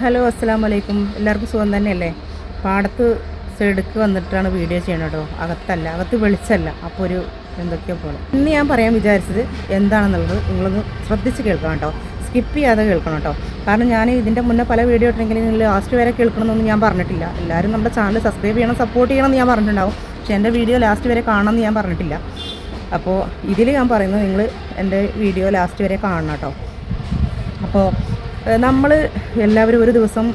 Hello അസ്സാം വലൈക്കും എല്ലാവർക്കും സുഖം തന്നെയല്ലേ? പാടത്ത് സൈഡക്ക് വന്നിട്ടാണ് വീഡിയോ ചെയ്യണം കേട്ടോ അകത്തല്ല അകത്ത് വെളിച്ചല്ല. അപ്പോൾ ഒരു എന്തൊക്കെയോ പോലെ. ഇന്ന് ഞാൻ പറയാൻ വിചാരിച്ചത് എന്താണെന്നുള്ളത് നിങ്ങളൊന്ന് ശ്രദ്ധിച്ച് കേൾക്കണം കേട്ടോ സ്കിപ്പ് ചെയ്യാതെ കേൾക്കണം കേട്ടോ കാരണം ഞാൻ ഇതിന്റെ മുന്നേ പല വീഡിയോ ഇട്ടെങ്കിലും ലാസ്റ്റ് വരെ കേൾക്കണമെന്നൊന്നും ഞാൻ പറഞ്ഞിട്ടില്ല. എല്ലാവരും നമ്മുടെ ചാനൽ സബ്സ്ക്രൈബ് ചെയ്യണം സപ്പോർട്ട് ചെയ്യണം എന്ന് ഞാൻ പറഞ്ഞിട്ടുണ്ടാവും. പക്ഷേ എന്റെ വീഡിയോ ലാസ്റ്റ് വരെ കാണണമെന്ന് ഞാൻ പറഞ്ഞിട്ടില്ല. അപ്പോൾ ഇതിൽ ഞാൻ പറയുന്നത് നിങ്ങൾ എന്റെ വീഡിയോ ലാസ്റ്റ് വരെ കാണണം കേട്ടോ അപ്പോൾ നമ്മൾ എല്ലാവരും ഒരു ദിവസം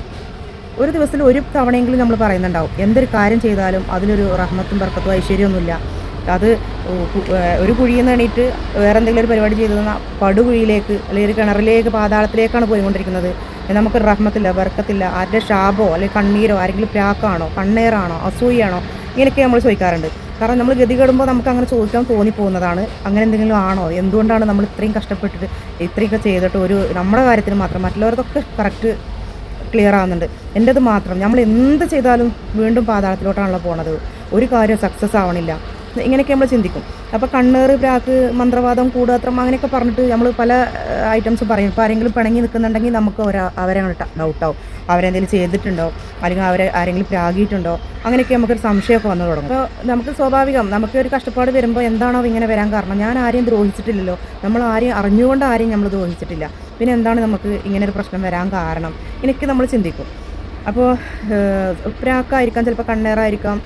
ഒരു ദിവസത്തിൽ ഒരു തവണയെങ്കിലും നമ്മൾ പറയുന്നുണ്ടാവും. എന്തൊരു കാര്യം ചെയ്താലും അതിനൊരു റഹ്മത്തും ബർക്കത്തും ഐശ്വര്യമൊന്നുമില്ല. അത് ഒരു കുഴിയിൽ നിന്ന് എണീറ്റ് വേറെ എന്തെങ്കിലും ഒരു പരിപാടി ചെയ്തു തന്നാൽ പടുകുഴിയിലേക്ക് അല്ലെങ്കിൽ ഒരു കിണറിലേക്ക് പാതാളത്തിലേക്കാണ് പോയിക്കൊണ്ടിരിക്കുന്നത്. നമുക്ക് റഹ്മത്തില്ല ബർക്കത്തില്ല ആരുടെ ഷാപോ അല്ലെങ്കിൽ കണ്ണീരോ ആരെങ്കിലും പ്രാക്കാണോ കണ്ണേറാണോ അസൂയാണോ ഇങ്ങനെയൊക്കെ നമ്മൾ ചോദിക്കാറുണ്ട്. കാരണം നമ്മൾ ഗതി കെടുമ്പോൾ നമുക്ക് അങ്ങനെ ചോദിക്കാൻ തോന്നിപ്പോകുന്നതാണ്. അങ്ങനെ എന്തെങ്കിലും ആണോ? എന്തുകൊണ്ടാണ് നമ്മൾ ഇത്രയും കഷ്ടപ്പെട്ടിട്ട് ഇത്രയൊക്കെ ചെയ്തിട്ട് ഒരു നമ്മുടെ കാര്യത്തിന് മാത്രം മറ്റുള്ളവർക്കൊക്കെ കറക്റ്റ് ക്ലിയർ ആവുന്നുണ്ട്? എന്റെത് മാത്രം. നമ്മൾ എന്ത് ചെയ്താലും വീണ്ടും പാതാളത്തിലോട്ടാണല്ലോ പോണത്. ഒരു കാര്യം സക്സസ് ആവണില്ല. ഇങ്ങനെയൊക്കെ നമ്മൾ ചിന്തിക്കും. അപ്പോൾ കണ്ണേറ് പ്രാക്ക് മന്ത്രവാദം കൂടാത്രം അങ്ങനെയൊക്കെ പറഞ്ഞിട്ട് നമ്മൾ പല ഐറ്റംസ് പറയും. ഇപ്പോൾ ആരെങ്കിലും പിണങ്ങി നിൽക്കുന്നുണ്ടെങ്കിൽ നമുക്ക് ഒരാ അവരെ ഡൗട്ടാവും. അവരെന്തെങ്കിലും ചെയ്തിട്ടുണ്ടോ? അല്ലെങ്കിൽ അവരെ ആരെങ്കിലും പ്രാഗിയിട്ടുണ്ടോ? അങ്ങനെയൊക്കെ നമുക്കൊരു സംശയമൊക്കെ വന്നു തുടങ്ങും. അപ്പോൾ നമുക്ക് സ്വാഭാവികം നമുക്ക് ഒരു കഷ്ടപ്പാട് വരുമ്പോൾ എന്താണോ ഇങ്ങനെ വരാൻ കാരണം ഞാൻ ആരെയും ദ്രോഹിച്ചിട്ടില്ലല്ലോ. നമ്മൾ ആരെയും അറിഞ്ഞുകൊണ്ട് ആരെയും നമ്മൾ ദ്രോഹിച്ചിട്ടില്ല. പിന്നെ എന്താണ് നമുക്ക് ഇങ്ങനെ ഒരു പ്രശ്നം വരാൻ കാരണം? എനിക്ക് നമ്മൾ ചിന്തിക്കും. അപ്പോൾ പ്രാക്കായിരിക്കാം ചിലപ്പോൾ കണ്ണേറായിരിക്കാം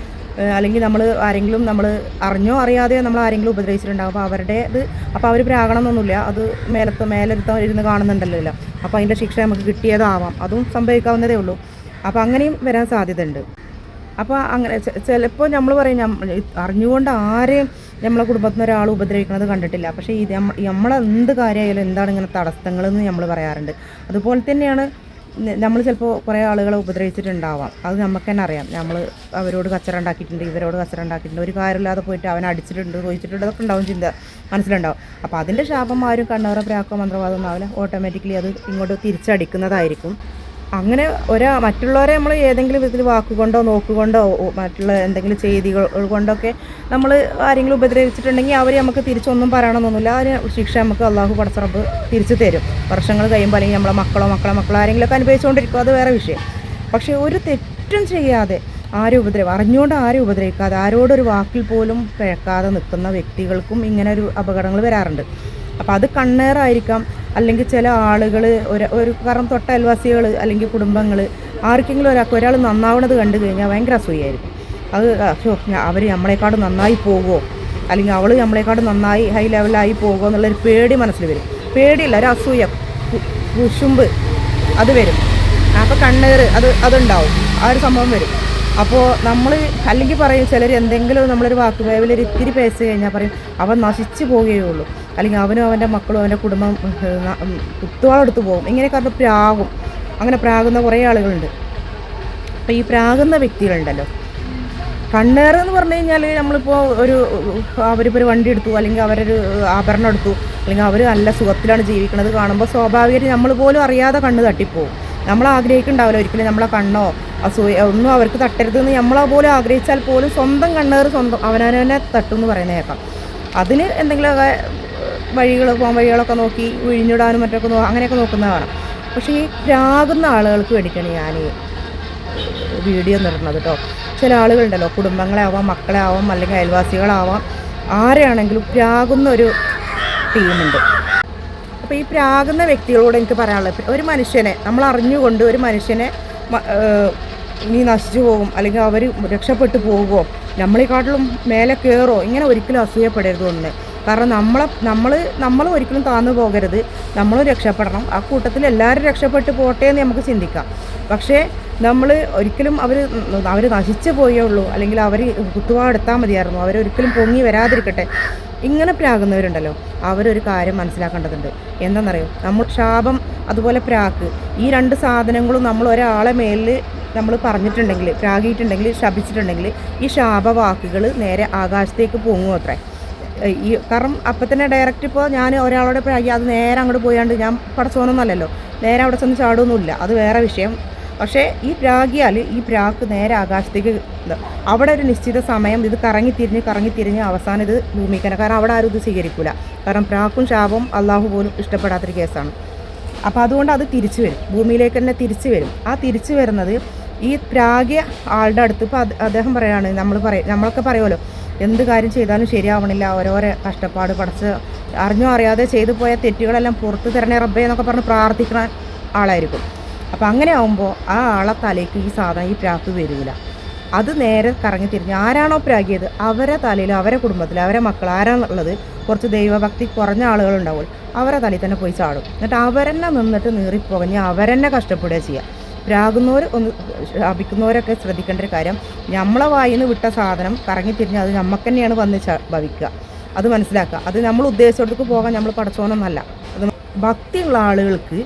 അല്ലെങ്കിൽ നമ്മൾ ആരെങ്കിലും നമ്മൾ അറിഞ്ഞോ അറിയാതെയോ നമ്മൾ ആരെങ്കിലും ഉപദ്രവിച്ചിട്ടുണ്ടാകും അപ്പോൾ അവരുടെ ഇത് അപ്പോൾ അവർ പ്രാകണമെന്നൊന്നുമില്ല അത് മേലത്ത് മേലെടുത്ത് ഇരുന്ന് കാണുന്നുണ്ടല്ലോ അപ്പോൾ അതിന്റെ ശിക്ഷ നമുക്ക് കിട്ടിയതാവാം. അതും സംഭവിക്കാവുന്നതേ ഉള്ളൂ. അപ്പോൾ അങ്ങനെയും വരാൻ സാധ്യതയുണ്ട്. അപ്പോൾ അങ്ങനെ ചിലപ്പോൾ നമ്മൾ പറയും അറിഞ്ഞുകൊണ്ട് ആരെയും നമ്മളെ കുടുംബത്തിൽ നിന്ന് ഒരാൾ ഉപദ്രവിക്കുന്നത് കണ്ടിട്ടില്ല. പക്ഷേ ഇത് നമ്മൾ എന്ത് കാര്യമായാലും എന്താണ് ഇങ്ങനെ തടസ്സങ്ങളെന്ന് നമ്മൾ പറയാറുണ്ട്. അതുപോലെ തന്നെയാണ് നമ്മൾ ചിലപ്പോൾ കുറേ ആളുകളെ ഉപദ്രവിച്ചിട്ടുണ്ടാവാം. അത് നമുക്ക് തന്നെ അറിയാം. നമ്മൾ അവരോട് കച്ചറ ഉണ്ടാക്കിയിട്ടുണ്ട് ഇവരോട് കച്ചറ ഉണ്ടാക്കിയിട്ടുണ്ട് ഒരു കാര്യമില്ലാതെ പോയിട്ട് അവൻ അടിച്ചിട്ടുണ്ട് ചോദിച്ചിട്ടുണ്ട് അതൊക്കെ ഉണ്ടാവും ചിന്ത. മനസ്സിലുണ്ടാവും. അപ്പോൾ അതിന്റെ ശാപം ആരും കണ്ണവറ പ്രാക്കോ മന്ത്രവാദം ആവില്ല. ഓട്ടോമാറ്റിക്കലി അത് ഇങ്ങോട്ട് തിരിച്ചടിക്കുന്നതായിരിക്കും. അങ്ങനെ ഒരാ മറ്റുള്ളവരെ നമ്മൾ ഏതെങ്കിലും വിധത്തിൽ വാക്കുകൊണ്ടോ നോക്കുകൊണ്ടോ മറ്റുള്ള എന്തെങ്കിലും ചെയ്തികൾ കൊണ്ടൊക്കെ നമ്മൾ ആരെങ്കിലും ഉപദ്രവിച്ചിട്ടുണ്ടെങ്കിൽ അവർ നമുക്ക് തിരിച്ചൊന്നും പറയണമെന്നൊന്നുമില്ല അതിന് ശിക്ഷ നമുക്ക് അള്ളാഹു പടച്ചറബ് തിരിച്ചു തരും. വർഷങ്ങൾ കഴിയുമ്പോൾ അല്ലെങ്കിൽ നമ്മളെ മക്കളോ മക്കളോ മക്കളോ ആരെങ്കിലുമൊക്കെ അനുഭവിച്ചുകൊണ്ടിരിക്കും. അത് വേറെ വിഷയം. പക്ഷേ ഒരു തെറ്റും ചെയ്യാതെ ആരും ഉപദ്രവം അറിഞ്ഞുകൊണ്ട് ആരും ഉപദ്രവിക്കാതെ ആരോടൊരു വാക്കിൽ പോലും പിഴക്കാതെ നിൽക്കുന്ന വ്യക്തികൾക്കും ഇങ്ങനെ ഒരു അപകടങ്ങൾ വരാറുണ്ട്. അപ്പോൾ അത് കണ്ണേറായിരിക്കാം. അല്ലെങ്കിൽ ചില ആളുകൾ ഒരു ഒരു കാരണം തൊട്ട അയൽവാസികൾ അല്ലെങ്കിൽ കുടുംബങ്ങൾ ആർക്കെങ്കിലും ഒരാൾക്ക് ഒരാൾ നന്നാവണത് കണ്ടു കഴിഞ്ഞാൽ ഭയങ്കര അസൂയായിരിക്കും അത് അവർ നമ്മളെക്കാട് നന്നായി പോകുമോ അല്ലെങ്കിൽ അവൾ നമ്മളെക്കാട് നന്നായി ഹൈ ലെവലായി പോകുമോ എന്നുള്ളൊരു പേടി മനസ്സിൽ വരും. പേടിയില്ല ഒരു അസൂയ കുശുമ്പ് അത് വരും. അപ്പോൾ കണ്ണേറ് അത് അതുണ്ടാവും. ആ ഒരു സംഭവം വരും. അപ്പോൾ നമ്മൾ അല്ലെങ്കിൽ പറയും ചിലർ എന്തെങ്കിലും നമ്മളൊരു വാക്ക് വേവിലൊരു ഇത്തിരി പേസ് കഴിഞ്ഞാൽ പറയും അവൻ നശിച്ചു പോവുകയുള്ളൂ. അല്ലെങ്കിൽ അവനും അവന്റെ മക്കളും അവന്റെ കുടുംബം കുത്തുവാളെടുത്ത് പോകും. ഇങ്ങനെ കാരണം പ്രാകും അങ്ങനെ പ്രാകുന്ന കുറേ ആളുകളുണ്ട്. അപ്പോൾ ഈ പ്രാകുന്ന വ്യക്തികളുണ്ടല്ലോ. കണ്ണേറ് എന്ന് പറഞ്ഞു കഴിഞ്ഞാൽ നമ്മളിപ്പോൾ ഒരു അവരിപ്പോൾ ഒരു വണ്ടി എടുത്തു അല്ലെങ്കിൽ അവരൊരു ആഭരണം എടുത്തു അല്ലെങ്കിൽ അവർ നല്ല സുഖത്തിലാണ് ജീവിക്കുന്നത് കാണുമ്പോൾ സ്വാഭാവികമായിട്ട് നമ്മൾ പോലും അറിയാതെ കണ്ണ് തട്ടിപ്പോവും. നമ്മൾ ആഗ്രഹിക്കുന്നുണ്ടാവില്ല ഒരിക്കലും നമ്മളെ കണ്ണോ അസൂയ ഒന്നും അവർക്ക് തട്ടരുതെന്ന് നമ്മളെ പോലും ആഗ്രഹിച്ചാൽ പോലും സ്വന്തം കണ്ണേറ് സ്വന്തം അവനവനെ തട്ടും എന്ന് പറയുന്ന കേൾക്കാം. അതിന് എന്തെങ്കിലുമൊക്കെ വഴികൾ പോകാൻ വഴികളൊക്കെ നോക്കി ഒഴിഞ്ഞിടാനും മറ്റൊക്കെ നോ അങ്ങനെയൊക്കെ നോക്കുന്നത് കാണാം. പക്ഷേ ഈ രാകുന്ന ആളുകൾക്ക് വേണ്ടിയിട്ടാണ് ഞാൻ ഈ വീഡിയോ നിർണത് കേട്ടോ ചില ആളുകളുണ്ടല്ലോ കുടുംബങ്ങളെ ആവാം മക്കളെ ആവാം അല്ലെങ്കിൽ അയൽവാസികളാവാം ആരെയാണെങ്കിലും പ്രാകുന്ന ഒരു ടീമുണ്ട്. അപ്പോൾ ഈ പ്രാകുന്ന വ്യക്തികളോട് എനിക്ക് പറയാനുള്ളത് ഒരു മനുഷ്യനെ നമ്മൾ അറിഞ്ഞുകൊണ്ട് ഒരു മനുഷ്യനെ ഏഹ് നശിച്ചു പോകും. അല്ലെങ്കിൽ അവർ രക്ഷപ്പെട്ടു പോകുമോ നമ്മളെക്കാട്ടിലും മേലെ കയറോ ഇങ്ങനെ ഒരിക്കലും അസൂയപ്പെടരുത് ഒന്ന്. കാരണം നമ്മളെ നമ്മൾ നമ്മൾ ഒരിക്കലും താന്നു പോകരുത്. നമ്മളും രക്ഷപ്പെടണം. ആ കൂട്ടത്തിൽ എല്ലാവരും രക്ഷപ്പെട്ടു പോട്ടെ എന്ന് നമുക്ക് ചിന്തിക്കാം. പക്ഷേ നമ്മൾ ഒരിക്കലും അവർ അവർ നശിച്ചു പോയേ ഉള്ളൂ. അല്ലെങ്കിൽ അവർ കുത്തുവാടെത്താൻ മതിയായിരുന്നു. അവരൊരിക്കലും പൊങ്ങി വരാതിരിക്കട്ടെ. ഇങ്ങനെ പ്രാകുന്നവരുണ്ടല്ലോ അവരൊരു കാര്യം മനസ്സിലാക്കേണ്ടതുണ്ട്. എന്താണെന്നറിയോ നമ്മൾ ശാപം അതുപോലെ പ്രാക്ക്. ഈ രണ്ട് സാധനങ്ങളും നമ്മൾ ഒരാളെ മേലിൽ നമ്മൾ പറഞ്ഞിട്ടുണ്ടെങ്കിൽ പ്രാഗിയിട്ടുണ്ടെങ്കിൽ ശപിച്ചിട്ടുണ്ടെങ്കിൽ ഈ ശാപവാക്കുകൾ നേരെ ആകാശത്തേക്ക് പൊങ്ങും അത്രേ. ഈ കാരണം അപ്പം തന്നെ ഡയറക്റ്റ് ഇപ്പോൾ ഞാൻ ഒരാളോട് പ്രാഗി അത് നേരെ അങ്ങോട്ട് പോയാണ്ട് ഞാൻ പടച്ചോനൊന്നല്ലല്ലോ. നേരെ അവിടെ ചെന്ന് ചാടുമൊന്നുമില്ല അത് വേറെ വിഷയം. പക്ഷേ ഈ പ്രാഗിയാൽ ഈ പ്രാക്ക് നേരെ ആകാശത്തേക്ക് അവിടെ ഒരു നിശ്ചിത സമയം ഇത് കറങ്ങി തിരിഞ്ഞ് കറങ്ങി തിരിഞ്ഞ് അവസാനം ഇത് ഭൂമിക്കന കാരണം അവിടെ ആരും ഇത് സ്വീകരിക്കില്ല കാരണം പ്രാക്കും ശാപം അള്ളാഹു പോലും ഇഷ്ടപ്പെടാത്തൊരു കേസാണ്. അപ്പോൾ അതുകൊണ്ട് അത് തിരിച്ചു വരും. ഭൂമിയിലേക്ക് തന്നെ തിരിച്ചു വരും. ആ തിരിച്ചു വരുന്നത് ഈ പ്രാഗ്യ ആളുടെ അടുത്ത് ഇപ്പോൾ അദ്ദേഹം പറയുകയാണ് നമ്മൾ പറയും നമ്മളൊക്കെ പറയുമല്ലോ എന്ത് കാര്യം ചെയ്താലും ശരിയാവണില്ല. ഓരോരോ കഷ്ടപ്പാട് പഠിച്ച് അറിഞ്ഞോ അറിയാതെ ചെയ്തു പോയ തെറ്റുകളെല്ലാം പുറത്ത് തരണേ റബ്ബേ എന്നൊക്കെ പറഞ്ഞ് പ്രാർത്ഥിക്കുന്ന ആളായിരിക്കും. അപ്പോൾ അങ്ങനെ ആകുമ്പോൾ ആ ആളെ തലേക്ക് ഈ സാധനം ഈ പ്രാക്ക് വരില്ല അത് നേരെ കറങ്ങി തിരിഞ്ഞ് ആരാണോ പ്രാഗിയത് അവരെ തലയിൽ അവരെ കുടുംബത്തിൽ അവരെ മക്കൾ ആരാണുള്ളത് കുറച്ച് ദൈവഭക്തി കുറഞ്ഞ ആളുകളുണ്ടാവും അവരെ തലയിൽ തന്നെ പോയി ചാടും. എന്നിട്ട് അവരെന്നെ നിന്നിട്ട് നീറിപ്പോകഞ്ഞ് അവരെന്നെ കഷ്ടപ്പെടുക ചെയ്യുക പ്രാകുന്നവർ ഒന്ന് ശാപിക്കുന്നവരൊക്കെ ശ്രദ്ധിക്കേണ്ട ഒരു കാര്യം നമ്മളെ വായിൽ നിന്ന് വിട്ട സാധനം കറങ്ങി തിരിഞ്ഞ് അത് നമുക്ക് തന്നെയാണ് വന്ന് ഭവിക്കുക. അത് മനസ്സിലാക്കുക. അത് നമ്മൾ ഉദ്ദേശിച്ചിടത്തേക്ക് പോകാൻ നമ്മൾ പഠിച്ചോണമെന്നല്ല അത് ഭക്തിയുള്ള ആളുകൾക്ക്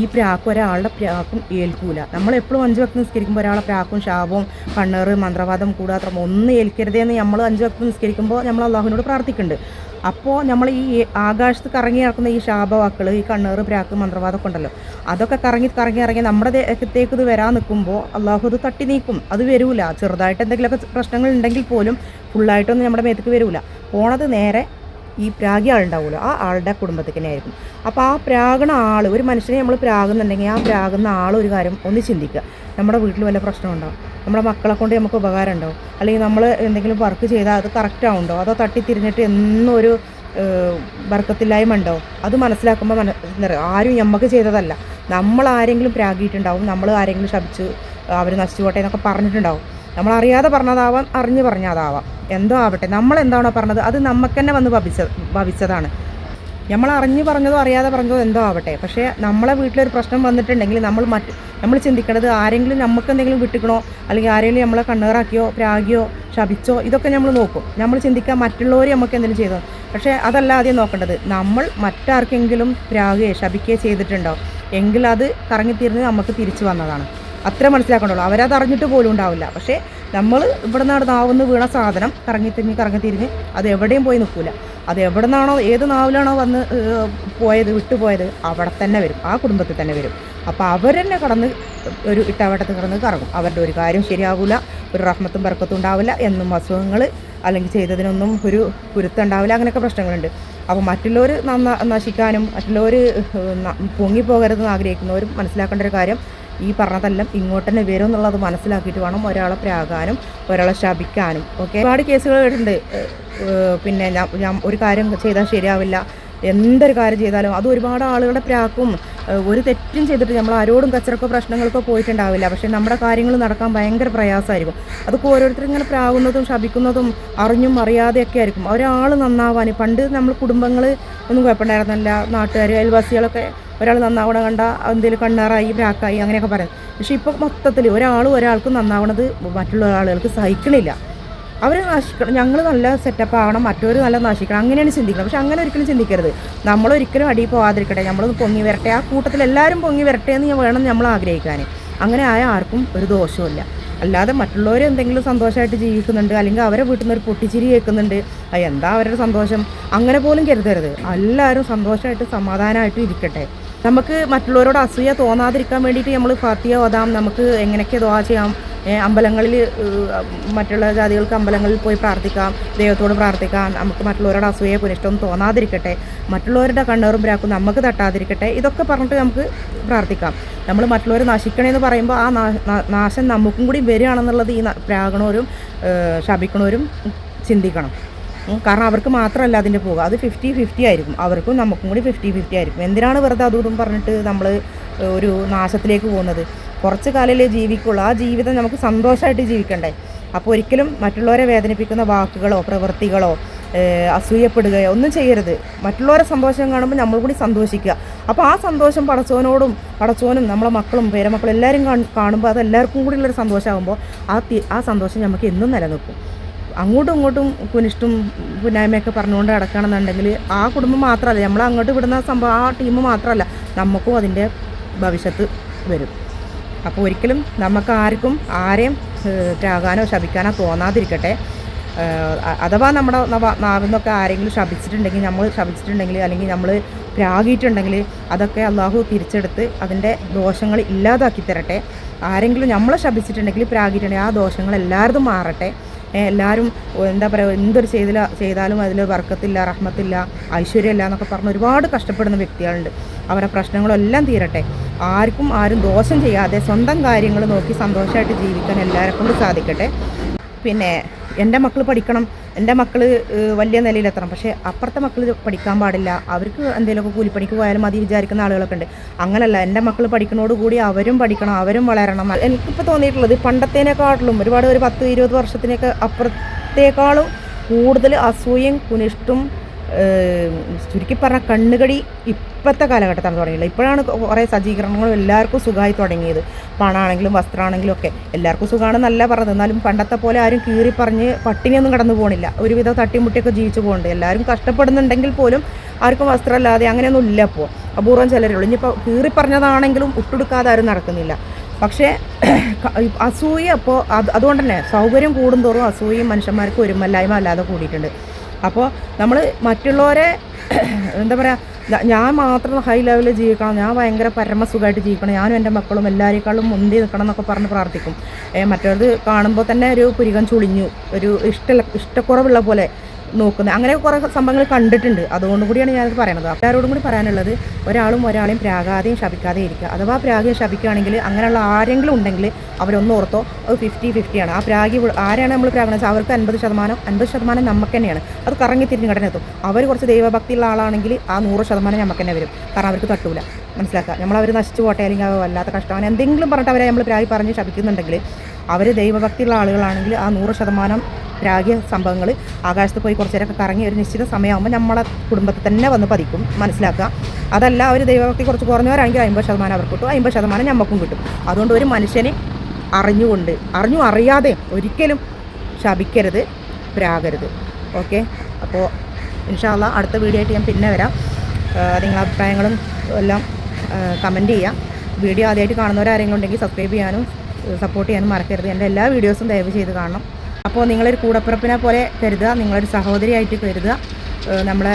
ഈ പ്രാക്ക് ഒരാളുടെ പ്രാക്കും ഏൽക്കൂല. നമ്മൾ എപ്പോഴും അഞ്ച് വക്ത് നിസ്കരിക്കുമ്പോൾ ഒരാളെ പ്രാക്കും ശാപവും കണ്ണേറ് മന്ത്രവാദം കൂടാത്ര ഒന്നും ഏൽക്കരുതെന്ന് നമ്മൾ അഞ്ച് വക്ത് നിസ്കരിക്കുമ്പോൾ നമ്മൾ അള്ളാഹുവിനോട് പ്രാർത്ഥിക്കുന്നുണ്ട് അപ്പോൾ നമ്മൾ ഈ ആകാശത്ത് കറങ്ങി നടക്കുന്ന ഈ ശാപവാക്കൾ ഈ കണ്ണേറ് പ്രാക്ക് മന്ത്രവാദമൊക്കെ ഉണ്ടല്ലോ. അതൊക്കെ കറങ്ങി കറങ്ങി ഇറങ്ങി നമ്മുടെ ദേഹത്തേക്ക് ഇത് വരാൻ നിൽക്കുമ്പോൾ അള്ളാഹു അത് തട്ടി നീക്കും. അത് വരൂല. ചെറുതായിട്ട് എന്തെങ്കിലുമൊക്കെ പ്രശ്നങ്ങൾ ഉണ്ടെങ്കിൽ പോലും ഫുള്ളായിട്ടൊന്നും നമ്മുടെ മേത്തേക്ക് വരൂല. പോണത് നേരെ ഈ പ്രാഗി ആളുണ്ടാവുമല്ലോ ആ ആളുടെ കുടുംബത്തിൽ തന്നെ ആയിരിക്കും അപ്പോൾ ആ പ്രാഗണ ആൾ ഒരു മനുഷ്യനെ നമ്മൾ പ്രാകുന്നുണ്ടെങ്കിൽ ആ പ്രാകുന്ന ആൾ ഒരു കാര്യം ഒന്ന് ചിന്തിക്കുക. നമ്മുടെ വീട്ടിൽ വല്ല പ്രശ്നമുണ്ടാവും നമ്മുടെ മക്കളെ കൊണ്ട് നമുക്ക് ഉപകാരം ഉണ്ടോ അല്ലെങ്കിൽ നമ്മൾ എന്തെങ്കിലും വർക്ക് ചെയ്താൽ അത് കറക്റ്റ് ആവുണ്ടോ അതോ തട്ടി തിരിഞ്ഞിട്ട് എന്നും ഒരു വർക്കത്തില്ലായ്മ ഉണ്ടോ? അത് മനസ്സിലാക്കുമ്പോൾ മന ആരും നമുക്ക് ചെയ്തതല്ല. നമ്മൾ ആരെങ്കിലും പ്രാഗിയിട്ടുണ്ടാവും. നമ്മൾ ആരെങ്കിലും ശപിച്ച് അവർ നശിച്ചു പോട്ടെ എന്നൊക്കെ പറഞ്ഞിട്ടുണ്ടാവും. നമ്മൾ അറിയാതെ പറഞ്ഞതാവാം അറിഞ്ഞ് പറഞ്ഞതാവാം. എന്തോ ആവട്ടെ. നമ്മൾ എന്താണോ പറഞ്ഞത്? അത് നമുക്ക് തന്നെ വന്ന് ഭവിച്ച ഭവിച്ചതാണ്. നമ്മൾ അറിഞ്ഞു പറഞ്ഞതോ അറിയാതെ പറഞ്ഞതോ എന്തോ ആവട്ടെ. പക്ഷേ നമ്മളെ വീട്ടിലൊരു പ്രശ്നം വന്നിട്ടുണ്ടെങ്കിൽ നമ്മൾ മറ്റ് നമ്മൾ ചിന്തിക്കണത് ആരെങ്കിലും നമുക്ക് എന്തെങ്കിലും വിട്ടിക്കണോ? അല്ലെങ്കിൽ ആരെങ്കിലും നമ്മളെ കണ്ണേറാക്കിയോ പ്രാഗിയോ ശപിച്ചോ? ഇതൊക്കെ നമ്മൾ നോക്കും. നമ്മൾ ചിന്തിക്കുക മറ്റുള്ളവർ നമുക്ക് എന്തെങ്കിലും ചെയ്തോ? പക്ഷേ അതല്ല ആദ്യം നോക്കേണ്ടത്. നമ്മൾ മറ്റാർക്കെങ്കിലും പ്രാഗുകയോ ശപിക്കുകയോ ചെയ്തിട്ടുണ്ടോ? എങ്കിൽ അത് കറങ്ങിത്തിരിഞ്ഞ് നമുക്ക് തിരിച്ചു വന്നതാണ്. അത്ര മനസ്സിലാക്കണ്ടല്ലോ അവരത് അറിഞ്ഞിട്ട് പോലും ഉണ്ടാവില്ല. പക്ഷേ നമ്മൾ ഇവിടെ നിന്നാണ് നാവുന്ന് വീണ സാധനം കറങ്ങിത്തിരിഞ്ഞ് കറങ്ങിത്തിരിഞ്ഞ് അത് എവിടെയും പോയി നിൽക്കില്ല അത് എവിടെ നിന്നാണോ ഏത് നാവിലാണോ വന്ന് പോയത് വിട്ടുപോയത് അവിടെ തന്നെ വരും. ആ കുടുംബത്തിൽ തന്നെ വരും. അപ്പോൾ അവരെന്നെ കടന്ന് ഒരു ഇട്ടാവട്ടത്തിൽ കടന്ന് കറങ്ങും. അവരുടെ ഒരു കാര്യം ശരിയാവില്ല ഒരു റഹ്മത്തും ബർക്കത്തും ഉണ്ടാവില്ല എന്നും അസുഖങ്ങൾ അല്ലെങ്കിൽ ചെയ്തതിനൊന്നും ഒരു കുരുത്തം ഉണ്ടാവില്ല അങ്ങനെയൊക്കെ പ്രശ്നങ്ങളുണ്ട്. അപ്പോൾ മറ്റുള്ളവർ നന്ന നശിക്കാനും മറ്റുള്ളവർ പൊങ്ങിപ്പോകരുതെന്ന് ആഗ്രഹിക്കുന്നവരും മനസ്സിലാക്കേണ്ട ഒരു കാര്യം ഈ പറഞ്ഞതെല്ലാം ഇങ്ങോട്ട് തന്നെ വരും എന്നുള്ളത് മനസ്സിലാക്കിയിട്ട് വേണം ഒരാളെ പ്രാകാനും ഒരാളെ ശപിക്കാനും. ഓക്കെ? ഒരുപാട് കേസുകൾ കേട്ടിട്ടുണ്ട് പിന്നെ ഞാൻ ഒരു കാര്യം ചെയ്താൽ ശരിയാവില്ല. എന്തൊരു കാര്യം ചെയ്താലും അത് ഒരുപാട് ആളുകളുടെ പ്രാക്കും ഒരു തെറ്റും ചെയ്തിട്ട് നമ്മൾ ആരോടും കച്ചറക്കോ പ്രശ്നങ്ങൾക്കോ പോയിട്ടുണ്ടാവില്ല. പക്ഷേ നമ്മുടെ കാര്യങ്ങൾ നടക്കാൻ ഭയങ്കര പ്രയാസമായിരിക്കും. അതൊക്കെ ഓരോരുത്തർ ഇങ്ങനെ പ്രാകുന്നതും ശപിക്കുന്നതും അറിഞ്ഞും അറിയാതെയൊക്കെ ആയിരിക്കും. ഒരാൾ നന്നാവാൻ പണ്ട് നമ്മൾ കുടുംബങ്ങൾ ഒന്നും കുഴപ്പമുണ്ടായിരുന്നില്ല. നാട്ടുകാർ അയൽവാസികളൊക്കെ ഒരാൾ നന്നാവണം കണ്ട എന്തെങ്കിലും കണ്ണാറായി ബ്രാക്കായി അങ്ങനെയൊക്കെ പറയും. പക്ഷേ ഇപ്പം മൊത്തത്തിൽ ഒരാൾ ഒരാൾക്ക് നന്നാവണത് മറ്റുള്ള ആളുകൾക്ക് സഹിക്കണില്ല. അവർ നശിക്കണം ഞങ്ങൾ നല്ല സെറ്റപ്പ് ആവണം മറ്റൊരു നല്ല നശിക്കണം അങ്ങനെയാണ് ചിന്തിക്കുന്നത്. പക്ഷെ അങ്ങനെ ഒരിക്കലും ചിന്തിക്കരുത്. നമ്മൾ ഒരിക്കലും അടിയിൽ പോവാതിരിക്കട്ടെ നമ്മളൊന്ന് പൊങ്ങി വരട്ടെ. ആ കൂട്ടത്തിൽ എല്ലാവരും പൊങ്ങി വരട്ടെ എന്ന് വേണം നമ്മൾ ആഗ്രഹിക്കാൻ അങ്ങനെ ആയ ആർക്കും ഒരു ദോഷവുമില്ല. അല്ലാതെ മറ്റുള്ളവർ എന്തെങ്കിലും സന്തോഷമായിട്ട് ജീവിക്കുന്നുണ്ട് അല്ലെങ്കിൽ അവരെ വീട്ടിൽ നിന്ന് ഒരു പൊട്ടിച്ചിരി കേൾക്കുന്നുണ്ട് അത് എന്താ അവരുടെ സന്തോഷം? അങ്ങനെ പോലും കരുതരുത്. എല്ലാവരും സന്തോഷമായിട്ട് സമാധാനമായിട്ട് ഇരിക്കട്ടെ. നമുക്ക് മറ്റുള്ളവരോട് അസൂയ തോന്നാതിരിക്കാൻ വേണ്ടിയിട്ട് നമ്മൾ ഫാത്തിയ ഓതാം നമുക്ക് എങ്ങനെയൊക്കെ ദോഹ ചെയ്യാം അമ്പലങ്ങളിൽ മറ്റുള്ള ജാതികൾക്ക് അമ്പലങ്ങളിൽ പോയി പ്രാർത്ഥിക്കാം ദൈവത്തോട് പ്രാർത്ഥിക്കാം നമുക്ക് മറ്റുള്ളവരുടെ അസൂയ പുനിഷ്ടം തോന്നാതിരിക്കട്ടെ മറ്റുള്ളവരുടെ കണ്ണേറും പ്രാക്കും നമുക്ക് തട്ടാതിരിക്കട്ടെ ഇതൊക്കെ പറഞ്ഞിട്ട് നമുക്ക് പ്രാർത്ഥിക്കാം. നമ്മൾ മറ്റുള്ളവർ നശിക്കണമെന്ന് പറയുമ്പോൾ ആ നാശം നമുക്കും കൂടി വരികയാണെന്നുള്ളത് ഈ പ്രാകണവരും ശപിക്കണവരും ചിന്തിക്കണം. കാരണം അവർക്ക് മാത്രമല്ല അതിന്റെ പോകുക അത് ഫിഫ്റ്റി ഫിഫ്റ്റി ആയിരിക്കും. അവർക്കും നമുക്കും കൂടി ഫിഫ്റ്റി ഫിഫ്റ്റി ആയിരിക്കും. എന്തിനാണ് വെറുതെ അതും പറഞ്ഞിട്ട് നമ്മൾ ഒരു നാശത്തിലേക്ക് പോകുന്നത്? കുറച്ച് കാലമല്ലേ ജീവിക്കുള്ളൂ. ആ ജീവിതം നമുക്ക് സന്തോഷമായിട്ട് ജീവിക്കണ്ടേ? അപ്പോൾ ഒരിക്കലും മറ്റുള്ളവരെ വേദനിപ്പിക്കുന്ന വാക്കുകളോ പ്രവൃത്തികളോ അസൂയപ്പെടുകയോ ഒന്നും ചെയ്യരുത്. മറ്റുള്ളവരെ സന്തോഷം കാണുമ്പോൾ നമ്മൾ കൂടി സന്തോഷിക്കുക. അപ്പോൾ ആ സന്തോഷം പടച്ചോനോടും പടച്ചോനും നമ്മളെ മക്കളും പേരമക്കളും എല്ലാവരും കാണുമ്പോൾ അത് എല്ലാവർക്കും കൂടി ഉള്ളൊരു സന്തോഷമാകുമ്പോൾ ആ ആ സന്തോഷം നമുക്ക് എന്നും നിലനിൽക്കും. അങ്ങോട്ടും ഇങ്ങോട്ടും കുനിഷ്ടും പുന്നായ്മയൊക്കെ പറഞ്ഞുകൊണ്ട് നടക്കുകയാണെന്നുണ്ടെങ്കിൽ ആ കുടുംബം മാത്രമല്ല നമ്മൾ അങ്ങോട്ട് വിടുന്ന സംഭവം ആ ടീം മാത്രമല്ല നമുക്കും അതിന്റെ ഭവിഷ്യത്ത് വരും. അപ്പോൾ ഒരിക്കലും നമുക്ക് ആർക്കും ആരെയും രാകാനോ ശപിക്കാനോ തോന്നാതിരിക്കട്ടെ. അഥവാ നമ്മുടെ നവ- നാവിൽ നിന്നൊക്കെ ആരെങ്കിലും ശപിച്ചിട്ടുണ്ടെങ്കിൽ നമ്മൾ ശപിച്ചിട്ടുണ്ടെങ്കിൽ അല്ലെങ്കിൽ നമ്മൾ പ്രാഗിയിട്ടുണ്ടെങ്കിൽ അതൊക്കെ അള്ളാഹു തിരിച്ചെടുത്ത് അതിന്റെ ദോഷങ്ങൾ ഇല്ലാതാക്കി തരട്ടെ. ആരെങ്കിലും നമ്മളെ ശപിച്ചിട്ടുണ്ടെങ്കിൽ പ്രാഗിയിട്ടുണ്ടെങ്കിൽ ആ ദോഷങ്ങൾ എല്ലാവരും മാറട്ടെ. എല്ലാവരും എന്താ പറയുക എന്തൊരു ചെയ്തില്ല ചെയ്താലും അതിൽ വർക്കത്തില്ല റഹ്മത്തില്ല ഐശ്വര്യമില്ല എന്നൊക്കെ പറഞ്ഞ് ഒരുപാട് കഷ്ടപ്പെടുന്ന വ്യക്തികളുണ്ട്. അവരുടെ പ്രശ്നങ്ങളെല്ലാം തീരട്ടെ. ആർക്കും ആരും ദോഷം ചെയ്യാതെ സ്വന്തം കാര്യങ്ങൾ നോക്കി സന്തോഷമായിട്ട് ജീവിക്കാൻ എല്ലാവരെ കൊണ്ട് സാധിക്കട്ടെ. പിന്നെ എന്റെ മക്കൾ പഠിക്കണം എന്റെ മക്കൾ വലിയ നിലയിലെത്തണം. പക്ഷേ അപ്പുറത്തെ മക്കൾ പഠിക്കാൻ പാടില്ല. അവർക്ക് എന്തെങ്കിലുമൊക്കെ കൂലിപ്പണിക്ക് പോയാലും മതി വിചാരിക്കുന്ന ആളുകളൊക്കെ ഉണ്ട്. അങ്ങനല്ല എന്റെ മക്കൾ പഠിക്കണോടുകൂടി അവരും പഠിക്കണം അവരും വളരണം. എനിക്കിപ്പോൾ തോന്നിയിട്ടുള്ളത് പണ്ടത്തേനേക്കാട്ടിലും ഒരുപാട് ഒരു പത്ത് ഇരുപത് വർഷത്തിനൊക്കെ അപ്പുറത്തേക്കാളും കൂടുതൽ അസൂയയും കുനിഷ്ടും ചുരുക്കി പറഞ്ഞ കണ്ണുകടി ഇപ്പോഴത്തെ കാലഘട്ടത്താണ് തുടങ്ങിയത് ഇപ്പോഴാണ് കുറേ സജ്ജീകരണങ്ങളും എല്ലാവർക്കും സുഖമായി തുടങ്ങിയത്. പണമാണെങ്കിലും വസ്ത്രമാണെങ്കിലും ഒക്കെ. എല്ലാവർക്കും സുഖമാണെന്നല്ല പറഞ്ഞത്. എന്നാലും പണ്ടത്തെ പോലെ ആരും കീറി പറഞ്ഞ് പട്ടിണിയൊന്നും കടന്നു പോകണില്ല ഒരുവിധം തട്ടിമുട്ടിയൊക്കെ ജീവിച്ചു പോകുന്നുണ്ട് എല്ലാവരും കഷ്ടപ്പെടുന്നുണ്ടെങ്കിൽ പോലും ആർക്കും വസ്ത്രമില്ലാതെ അങ്ങനെയൊന്നും ഇല്ല ഇപ്പോൾ അപൂർവം ചിലരുള്ളൂ ഇനിയിപ്പോൾ കീറി പറഞ്ഞതാണെങ്കിലും ഉട്ടെടുക്കാതെ ആരും നടക്കുന്നില്ല. പക്ഷേ അസൂയ അപ്പോൾ അത് അതുകൊണ്ട് തന്നെ സൗകര്യം കൂടുന്തോറും അസൂയയും മനുഷ്യന്മാർക്ക് ഒരുമല്ലായ്മ അല്ലാതെ കൂടിയിട്ടുണ്ട്. അപ്പോൾ നമ്മൾ മറ്റുള്ളവരെ എന്താ പറയുക ഞാൻ മാത്രം ഹൈ ലെവലിൽ ജീവിക്കണം ഞാൻ ഭയങ്കര പരമസുഖമായിട്ട് ജീവിക്കണം ഞാനും എന്റെ മക്കളും എല്ലാവരെക്കാളും മുന്തി നിൽക്കണം എന്നൊക്കെ പറഞ്ഞ് പ്രാർത്ഥിക്കും. മറ്റേത് കാണുമ്പോൾ തന്നെ ഒരു പുരികം ചുളിഞ്ഞു ഒരു ഇഷ്ട ഇഷ്ടക്കുറവുള്ള പോലെ നോക്കുന്നത്. അങ്ങനെ കുറേ സംഭവങ്ങൾ കണ്ടിട്ടുണ്ട്. അതുകൊണ്ട് കൂടിയാണ് ഞാനത് പറയുന്നത് എല്ലാവരോടും കൂടി പറയാനുള്ളത് ഒരാളും ഒരാളെയും പ്രാകാതെയും ശപിക്കാതെ ഇരിക്കുക. അഥവാ പ്രാഗിയെ ശപിക്കുകയാണെങ്കിൽ അങ്ങനെയുള്ള ആരെങ്കിലും ഉണ്ടെങ്കിൽ അവരൊന്ന് ഓർത്തോ അത് ഫിഫ്റ്റി ഫിഫ്റ്റിയാണ് ആ പ്രാഗി ആരാണ് നമ്മൾ പ്രാഗണ വെച്ചാൽ അവർക്ക് അൻപത് ശതമാനം അൻപത് ശതമാനം നമുക്ക് തന്നെയാണ്. അത് കറങ്ങി തിരിഞ്ഞ് കടനെത്തും അവർ കുറച്ച് ദൈവഭക്തിയുള്ള ആളാണെങ്കിൽ ആ നൂറ് ശതമാനം നമുക്ക് തന്നെ വരും. കാരണം അവർക്ക് തട്ടൂല. മനസ്സിലാക്കുക? നമ്മൾ അവർ നശിച്ചു പോട്ടെ അല്ലെങ്കിൽ അവർ വല്ലാത്ത കഷ്ടമാണ്. എന്തെങ്കിലും പറഞ്ഞിട്ട് അവരെ നമ്മൾ പ്രാഗി പറഞ്ഞ് ശപിക്കുന്നുണ്ടെങ്കിൽ അവർ ദൈവഭക്തിയുള്ള ആളുകളാണെങ്കിൽ ആ നൂറ് ശതമാനം രാഗ്യ സംഭവങ്ങൾ ആകാശത്ത് പോയി കുറച്ച് നേരമൊക്കെ കറങ്ങി ഒരു നിശ്ചിത സമയമാകുമ്പോൾ നമ്മളെ കുടുംബത്തിൽ തന്നെ വന്ന് പതിക്കും മനസ്സിലാക്കുക. അതല്ല അവർ ദൈവഭക്തി കുറച്ച് കുറഞ്ഞവരാണെങ്കിൽ അമ്പത് ശതമാനം അവർക്ക് കിട്ടും അമ്പത് ശതമാനം നമുക്കും കിട്ടും. അതുകൊണ്ട് ഒരു മനുഷ്യനെ അറിഞ്ഞുകൊണ്ട് അറിഞ്ഞു അറിയാതെ ഒരിക്കലും ശപിക്കരുത് പ്രാകരുത്. ഓക്കെ? അപ്പോൾ ഇൻഷാല്ല അടുത്ത വീഡിയോ ആയിട്ട് ഞാൻ പിന്നെ വരാം. നിങ്ങളുടെ അഭിപ്രായങ്ങളും എല്ലാം കമന്റ് ചെയ്യാം. വീഡിയോ ആദ്യമായിട്ട് കാണുന്നവരാരെങ്കിലും ഉണ്ടെങ്കിൽ സബ്സ്ക്രൈബ് ചെയ്യാനും സപ്പോർട്ട് ചെയ്യാനും മറക്കരുത്. എന്റെ എല്ലാ വീഡിയോസും ദയവ് ചെയ്ത് കാണണം. അപ്പോൾ നിങ്ങളൊരു കൂടപ്പിറപ്പിനെ പോലെ കരുതുക നിങ്ങളൊരു സഹോദരിയായിട്ട് കരുതുക. നമ്മളെ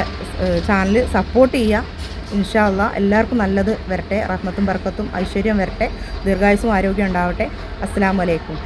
ചാനൽ സപ്പോർട്ട് ചെയ്യുക. ഇൻഷാല്ല എല്ലാവർക്കും നല്ലത് വരട്ടെ. റഹ്മത്തും ബർക്കത്തും ഐശ്വര്യം വരട്ടെ. ദീർഘായുസും ആരോഗ്യം ഉണ്ടാവട്ടെ. അസ്സാം വലൈക്കും